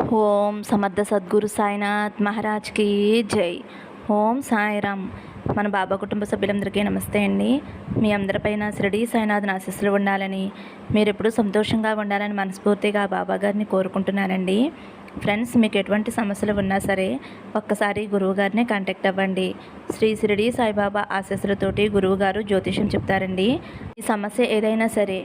ఓం సమర్థ సద్గురు సాయినాథ్ మహారాజ్కి జై. ఓం సాయిరామ్. మన బాబా కుటుంబ సభ్యులందరికీ నమస్తే అండి. మీ అందరిపైన శిరడి సాయినాథ్ ఆశీస్సులు ఉండాలని మీరు ఎప్పుడూ సంతోషంగా ఉండాలని మనస్ఫూర్తిగా బాబా గారిని కోరుకుంటున్నానండి. ఫ్రెండ్స్ మీకు ఎటువంటి సమస్యలు ఉన్నా సరే ఒక్కసారి గురువుగారిని కాంటాక్ట్ అవ్వండి. శ్రీ షిరిడి సాయిబాబా ఆశీస్సులతోటి గురువుగారు జ్యోతిషం చెప్తారండి. ఈ సమస్య ఏదైనా సరే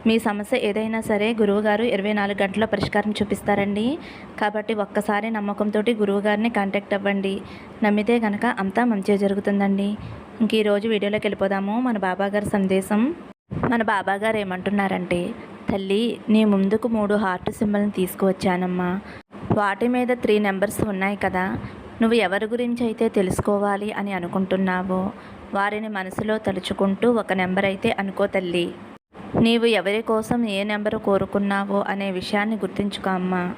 మీ సమస్య ఏదైనా సరే గురువుగారు ఇరవై నాలుగు గంటల పరిష్కారం చూపిస్తారండి. కాబట్టి ఒక్కసారి నమ్మకంతో గురువుగారిని కాంటాక్ట్ అవ్వండి. నమ్మితే కనుక అంతా మంచిగా జరుగుతుందండి. ఇంక ఈరోజు వీడియోలోకి వెళ్ళిపోదాము. మన బాబాగారి సందేశం. మన బాబాగారు ఏమంటున్నారంటే తల్లి నీ ముందుకు మూడు హార్ట్ సింబల్ని తీసుకువచ్చానమ్మా. వాటి మీద త్రీ నెంబర్స్ ఉన్నాయి కదా. నువ్వు ఎవరి గురించి అయితే తెలుసుకోవాలి అని అనుకుంటున్నావో వారిని మనసులో తలుచుకుంటూ ఒక నెంబర్ అయితే అనుకో తల్లి. నీవు ఎవరి కోసం ఏ నెంబరు కోరుకున్నావో అనే విషయాన్ని గుర్తించుకో అమ్మా.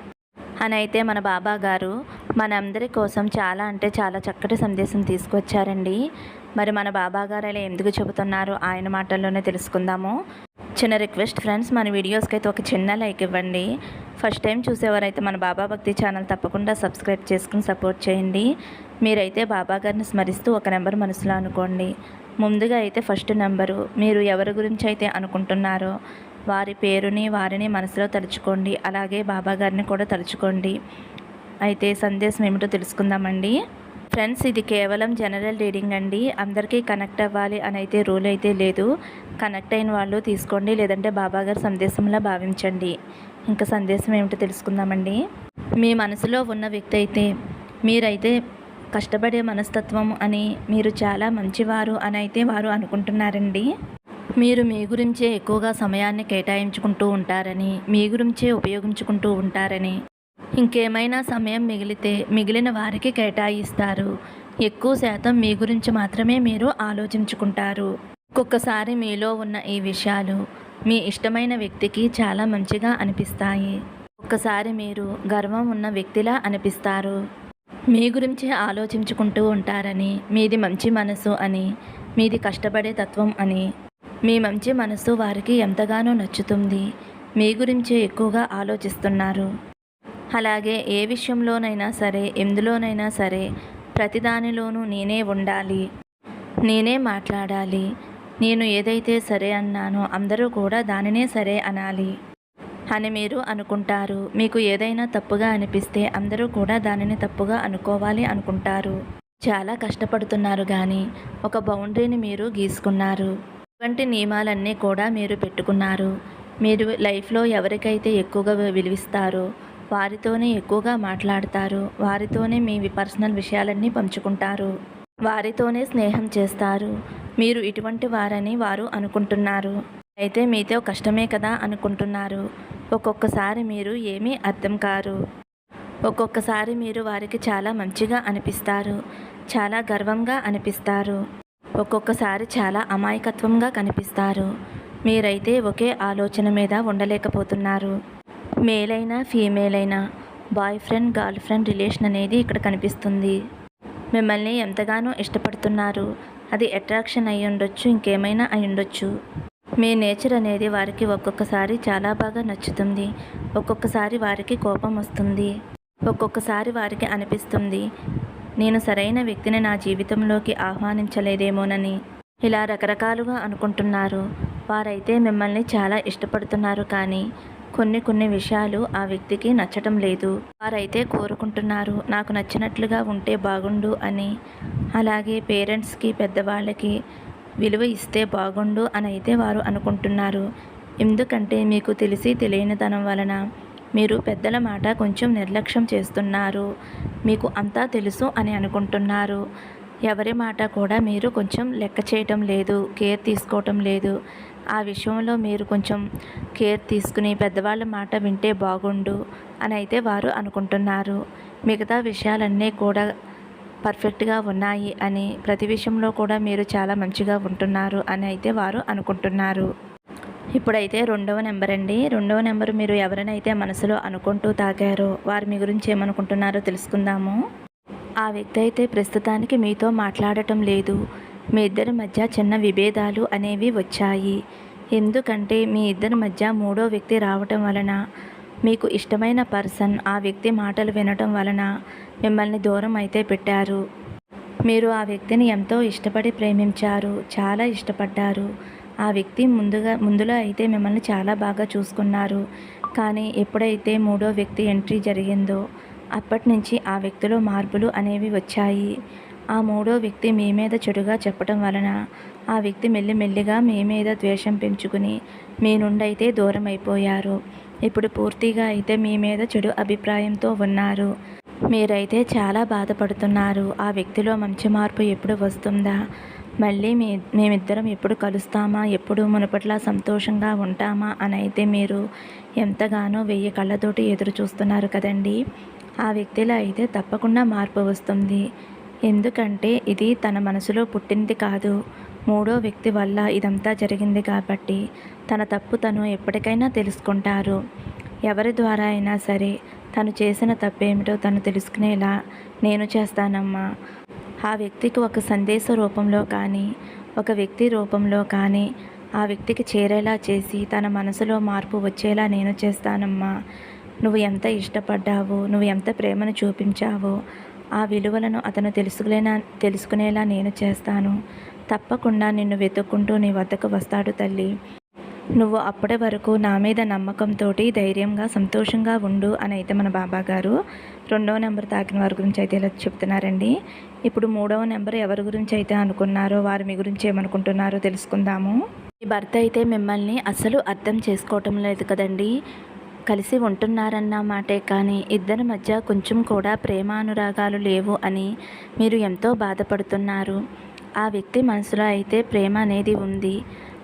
అని అయితే మన బాబా గారు మనందరి కోసం చాలా అంటే చాలా చక్కటి సందేశం తీసుకొచ్చారండి. మరి మన బాబా గారు అలా ఎందుకు చెబుతున్నారు ఆయన మాటల్లోనే తెలుసుకుందాము. చిన్న రిక్వెస్ట్ ఫ్రెండ్స్ మన వీడియోస్కి అయితే ఒక చిన్న లైక్ ఇవ్వండి. ఫస్ట్ టైం చూసేవారైతే మన బాబా భక్తి ఛానల్ తప్పకుండా సబ్స్క్రైబ్ చేసుకుని సపోర్ట్ చేయండి. మీరైతే బాబా గారిని స్మరిస్తూ ఒక నెంబర్ మనసులో అనుకోండి. ముందుగా అయితే ఫస్ట్ నెంబరు మీరు ఎవరి గురించి అయితే అనుకుంటున్నారో వారి పేరుని వారిని మనసులో తలుచుకోండి. అలాగే బాబా గారిని కూడా తలుచుకోండి. అయితే సందేశం ఏమిటో తెలుసుకుందామండి. ఫ్రెండ్స్ ఇది కేవలం జనరల్ రీడింగ్ అండి. అందరికీ కనెక్ట్ అవ్వాలి అని అయితే రూల్ అయితే లేదు. కనెక్ట్ అయిన వాళ్ళు తీసుకోండి లేదంటే బాబా గారి సందేశంలా భావించండి. ఇంకా సందేశం ఏమిటో తెలుసుకుందామండి. మీ మనసులో ఉన్న వ్యక్తి అయితే మీరైతే కష్టపడే మనస్తత్వం అని మీరు చాలా మంచివారు అని అయితే వారు అనుకుంటున్నారండి. మీరు మీ గురించే ఎక్కువగా సమయాన్ని కేటాయించుకుంటూ ఉంటారని మీ గురించే ఉపయోగించుకుంటూ ఉంటారని. ఇంకేమైనా సమయం మిగిలితే మిగిలిన వారికి కేటాయిస్తారు. ఎక్కువ శాతం మీ గురించి మాత్రమే మీరు ఆలోచించుకుంటారు. ఒక్కొక్కసారి మీలో ఉన్న ఈ విషయాలు మీ ఇష్టమైన వ్యక్తికి చాలా మంచిగా అనిపిస్తాయి. ఒక్కసారి మీరు గర్వం ఉన్న వ్యక్తిలా అనిపిస్తారు. మీ గురించి ఆలోచించుకుంటూ ఉంటారని మీది మంచి మనసు అని మీది కష్టపడే తత్వం అని. మీ మంచి మనసు వారికి ఎంతగానో నచ్చుతుంది. మీ గురించే ఎక్కువగా ఆలోచిస్తున్నారు. అలాగే ఏ విషయంలోనైనా సరే ఎందులోనైనా సరే ప్రతిదానిలోనూ నేనే ఉండాలి. నేనే మాట్లాడాలి. నేను ఏదైతే సరే అన్నానో అందరూ కూడా దానినే సరే అనాలి. అని మీరు అనుకుంటారు. మీకు ఏదైనా తప్పుగా అనిపిస్తే అందరూ కూడా దానిని తప్పుగా అనుకోవాలి అనుకుంటారు. చాలా కష్టపడుతున్నారు కానీ ఒక బౌండరీని మీరు గీసుకున్నారు. ఇటువంటి నియమాలన్నీ కూడా మీరు పెట్టుకున్నారు. మీరు లైఫ్లో ఎవరికైతే ఎక్కువగా విలువిస్తారో వారితోనే ఎక్కువగా మాట్లాడతారు. వారితోనే మీ పర్సనల్ విషయాలన్నీ పంచుకుంటారు. వారితోనే స్నేహం చేస్తారు. మీరు ఇటువంటి వారని వారు అనుకుంటున్నారు. అయితే మీతో కష్టమే కదా అనుకుంటున్నారు. ఒక్కొక్కసారి మీరు ఏమీ అర్థం కారు. ఒక్కొక్కసారి మీరు వారికి చాలా మంచిగా అనిపిస్తారు. చాలా గర్వంగా అనిపిస్తారు. ఒక్కొక్కసారి చాలా అమాయకత్వంగా కనిపిస్తారు. మీరైతే ఒకే ఆలోచన మీద ఉండలేకపోతున్నారు. మేల్ అయినా ఫీమేల్ అయినా boy friend girl friend relation అనేది ఇక్కడ కనిపిస్తుంది. మిమ్మల్ని ఎంతగానో ఇష్టపడుతున్నారు. అది అట్రాక్షన్ అయి ఉండొచ్చు ఇంకేమైనా అయి ఉండొచ్చు మీ నేచర్ అనేది వారికి ఒక్కొక్కసారి చాలా బాగా నచ్చుతుంది. ఒక్కొక్కసారి వారికి కోపం వస్తుంది. ఒక్కొక్కసారి వారికి అనిపిస్తుంది. నేను సరైన వ్యక్తిని నా జీవితంలోకి ఆహ్వానించలేదేమోనని ఇలా రకరకాలుగా అనుకుంటున్నారు. వారైతే మిమ్మల్ని చాలా ఇష్టపడుతున్నారు కానీ కొన్ని కొన్ని విషయాలు ఆ వ్యక్తికి నచ్చటం లేదు. వారైతే కోరుకుంటున్నారు నాకు నచ్చినట్లుగా ఉంటే బాగుండు అని. అలాగే పేరెంట్స్కి పెద్దవాళ్ళకి విలువ ఇస్తే బాగుండు అని అయితే వారు అనుకుంటున్నారు. ఎందుకంటే మీకు తెలిసి తెలియనితనం వలన మీరు పెద్దల మాట కొంచెం నిర్లక్ష్యం చేస్తున్నారు. మీకు అంతా తెలుసు అని అనుకుంటున్నారు. ఎవరి మాట కూడా మీరు కొంచెం లెక్క చేయటం లేదు కేర్ తీసుకోవటం లేదు. ఆ విషయంలో మీరు కొంచెం కేర్ తీసుకుని పెద్దవాళ్ళ మాట వింటే బాగుండు అని అయితే వారు అనుకుంటున్నారు. మిగతా విషయాలన్నీ కూడా పర్ఫెక్ట్గా ఉన్నాయి అని ప్రతి విషయంలో కూడా మీరు చాలా మంచిగా ఉంటున్నారు అని అయితే వారు అనుకుంటున్నారు. ఇప్పుడైతే రెండవ నెంబర్ అండి. రెండవ నెంబర్ మీరు ఎవరినైతే మనసులో అనుకుంటూ తాగారో వారు మీ గురించి ఏమనుకుంటున్నారో తెలుసుకుందాము. ఆ వ్యక్తి అయితే ప్రస్తుతానికి మీతో మాట్లాడటం లేదు. మీ ఇద్దరి మధ్య చిన్న విభేదాలు అనేవి వచ్చాయి. ఎందుకంటే మీ ఇద్దరి మధ్య మూడో వ్యక్తి రావటం వలన మీకు ఇష్టమైన పర్సన్ ఆ వ్యక్తి మాటలు వినటం వలన మిమ్మల్ని దూరం అయితే పెట్టారు. మీరు ఆ వ్యక్తిని ఎంతో ఇష్టపడి ప్రేమించారు చాలా ఇష్టపడ్డారు. ఆ వ్యక్తి ముందుగా ముందులో అయితే మిమ్మల్ని చాలా బాగా చూసుకున్నారు. కానీ ఎప్పుడైతే మూడో వ్యక్తి ఎంట్రీ జరిగిందో అప్పటి నుంచి ఆ వ్యక్తిలో మార్పులు అనేవి వచ్చాయి. ఆ మూడో వ్యక్తి మీ మీద చెడుగా చెప్పడం వలన ఆ వ్యక్తి మెల్లిమెల్లిగా మీ మీద ద్వేషం పెంచుకుని మీ నుండి అయితే దూరం అయిపోయారు ఇప్పుడు పూర్తిగా అయితే మీ మీద చెడు అభిప్రాయంతో ఉన్నారు. మీరైతే చాలా బాధపడుతున్నారు. ఆ వ్యక్తిలో మంచి మార్పు ఎప్పుడు వస్తుందా? మళ్ళీ మీ మేమిద్దరం ఎప్పుడు కలుస్తామా? ఎప్పుడు మునుపట్లా సంతోషంగా ఉంటామా? అని అయితే మీరు ఎంతగానో వెయ్యి కళ్ళతోటి ఎదురు చూస్తున్నారు కదండి. ఆ వ్యక్తిలో అయితే తప్పకుండా మార్పు వస్తుంది. ఎందుకంటే ఇది తన మనసులో పుట్టింది కాదు. మూడో వ్యక్తి వల్ల ఇదంతా జరిగింది కాబట్టి తన తప్పు తను ఎప్పటికైనా తెలుసుకుంటారు. ఎవరి ద్వారా అయినా సరే తను చేసిన తప్పేమిటో తను తెలుసుకునేలా నేను చేస్తానమ్మా. ఆ వ్యక్తికి ఒక సందేశ రూపంలో కానీ ఒక వ్యక్తి రూపంలో కానీ ఆ వ్యక్తికి చేరేలా చేసి తన మనసులో మార్పు వచ్చేలా నేను చేస్తానమ్మా. నువ్వు ఎంత ఇష్టపడ్డావో నువ్వు ఎంత ప్రేమను చూపించావో ఆ విలువలను అతను తెలుసుకునేలా తెలుసుకునేలా నేను చేస్తాను. తప్పకుండా నిన్ను వెతుక్కుంటూ నీ వద్దకు వస్తాడు తల్లి. నువ్వు అప్పటి వరకు నా మీద నమ్మకంతో ధైర్యంగా సంతోషంగా ఉండు అని అయితే మన బాబా గారు రెండవ నెంబర్ తాకిన వారి గురించి అయితే ఇలా చెప్తున్నారండి. ఇప్పుడు మూడవ నెంబర్ ఎవరి గురించి అయితే అనుకున్నారో వారి మీ గురించి ఏమనుకుంటున్నారో తెలుసుకుందాము. మీ భర్త అయితే మిమ్మల్ని అసలు అర్థం చేసుకోవటం లేదు కదండి. కలిసి ఉంటున్నారన్న మాటే కానీ ఇద్దరి మధ్య కొంచెం కూడా ప్రేమానురాగాలు లేవు అని మీరు ఎంతో బాధపడుతున్నారు. ఆ వ్యక్తి మనసులో అయితే ప్రేమ అనేది ఉంది.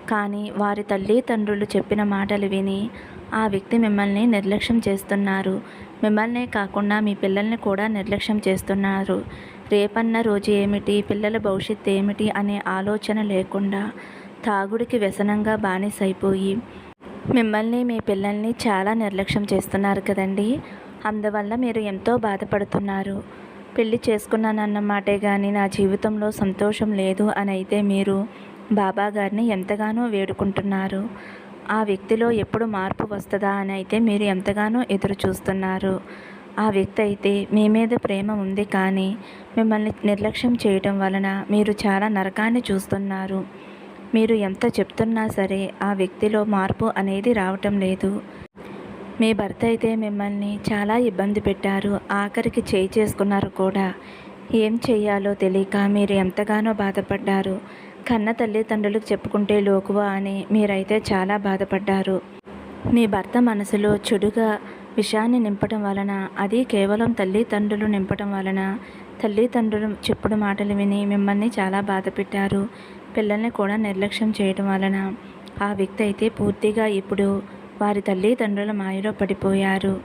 కానీ వారి తల్లిదండ్రులు చెప్పిన మాటలు విని ఆ వ్యక్తి మిమ్మల్ని నిర్లక్ష్యం చేస్తున్నారు. మిమ్మల్నే కాకుండా మీ పిల్లల్ని కూడా నిర్లక్ష్యం చేస్తున్నారు. రేపన్న రోజు ఏమిటి? పిల్లల భవిష్యత్తు ఏమిటి? అనే ఆలోచన లేకుండా తాగుడికి వ్యసనంగా బానిసైపోయి మిమ్మల్ని మీ పిల్లల్ని చాలా నిర్లక్ష్యం చేస్తున్నారు కదండి. అందువల్ల మీరు ఎంతో బాధపడుతున్నారు. పెళ్ళి చేసుకున్నానన్న మాటే కానీ నా జీవితంలో సంతోషం లేదు అని అయితే మీరు బాబా గారిని ఎంతగానో వేడుకుంటున్నారు. ఆ వ్యక్తిలో ఎప్పుడు మార్పు వస్తుందా అని అయితే మీరు ఎంతగానో ఎదురు చూస్తున్నారు. ఆ వ్యక్తి అయితే మీ మీద ప్రేమ ఉంది కానీ మిమ్మల్ని నిర్లక్ష్యం చేయటం వలన మీరు చాలా నరకాన్ని చూస్తున్నారు. మీరు ఎంత చెప్తున్నా సరే ఆ వ్యక్తిలో మార్పు అనేది రావటం లేదు. మీ భర్త అయితే మిమ్మల్ని చాలా ఇబ్బంది పెట్టారు. ఆఖరికి చేయి చేసుకున్నారు కూడా. ఏం చేయాలో తెలియక మీరు ఎంతగానో బాధపడ్డారు. కన్న తల్లిదండ్రులకు చెప్పుకుంటే లోకువా అని మీరైతే చాలా బాధపడ్డారు. మీ భర్త మనసులో చెడుగా విషయాన్ని నింపటం వలన అది కేవలం తల్లిదండ్రులు నింపటం వలన తల్లిదండ్రులు చెప్పుడు మాటలు విని మిమ్మల్ని చాలా బాధ పెట్టారు. పిల్లల్ని కూడా నిర్లక్ష్యం చేయడం వలన. ఆ వ్యక్తి అయితే పూర్తిగా ఇప్పుడు వారి తల్లిదండ్రుల మాయలో పడిపోయారు.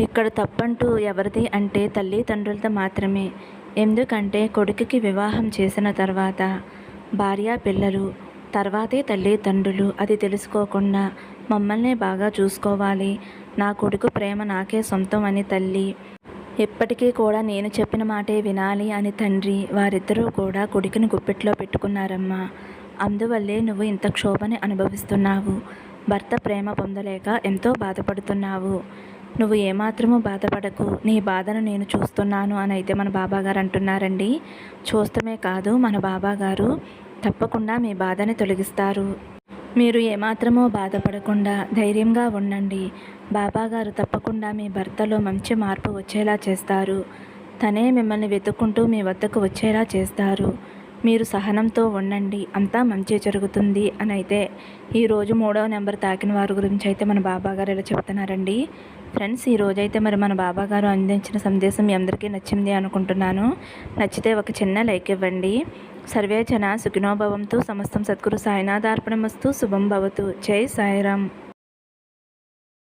ఇక్కడ తప్పంటూ ఎవరిది అంటే తల్లిదండ్రులతో మాత్రమే. ఎందుకంటే కొడుకుకి వివాహం చేసిన తర్వాత భార్య పిల్లలు తర్వాతే తల్లిదండ్రులు అది తెలుసుకోకుండా మమ్మల్ని బాగా చూసుకోవాలి. నా కొడుకు ప్రేమ నాకే సొంతం అని తల్లి. ఎప్పటికీ కూడా నేను చెప్పిన మాటే వినాలి అని తండ్రి. వారిద్దరూ కూడా కొడుకుని గుప్పెట్లో పెట్టుకున్నారమ్మా. అందువల్లే నువ్వు ఇంత క్షోభని అనుభవిస్తున్నావు. భర్త ప్రేమ పొందలేక ఎంతో బాధపడుతున్నావు. నువ్వు ఏమాత్రము బాధపడకు. నీ బాధను నేను చూస్తున్నాను అని అయితే మన బాబాగారు అంటున్నారండి. చూస్తమే కాదు మన బాబాగారు తప్పకుండా మీ బాధని తొలగిస్తారు. మీరు ఏమాత్రమో బాధపడకుండా ధైర్యంగా ఉండండి. బాబాగారు తప్పకుండా మీ భర్తలో మంచి మార్పు వచ్చేలా చేస్తారు. తనే మిమ్మల్ని వెతుక్కుంటూ మీ వద్దకు వచ్చేలా చేస్తారు. మీరు సహనంతో ఉండండి అంతా మంచి జరుగుతుంది అని అయితే ఈరోజు మూడవ నెంబర్ తాకిన వారి గురించి అయితే మన బాబా గారు ఇలా చెప్తున్నారండి. ఫ్రెండ్స్ ఈ రోజైతే మరి మన బాబా గారు అందించిన సందేశం మీ అందరికీ నచ్చింది అనుకుంటున్నాను. నచ్చితే ఒక చిన్న లైక్ ఇవ్వండి. సర్వేచన సుఖినోభవంతో సమస్తం సద్గురు సాయినాథార్పణమస్తు శుభం భవతు. జై సాయిరామ్.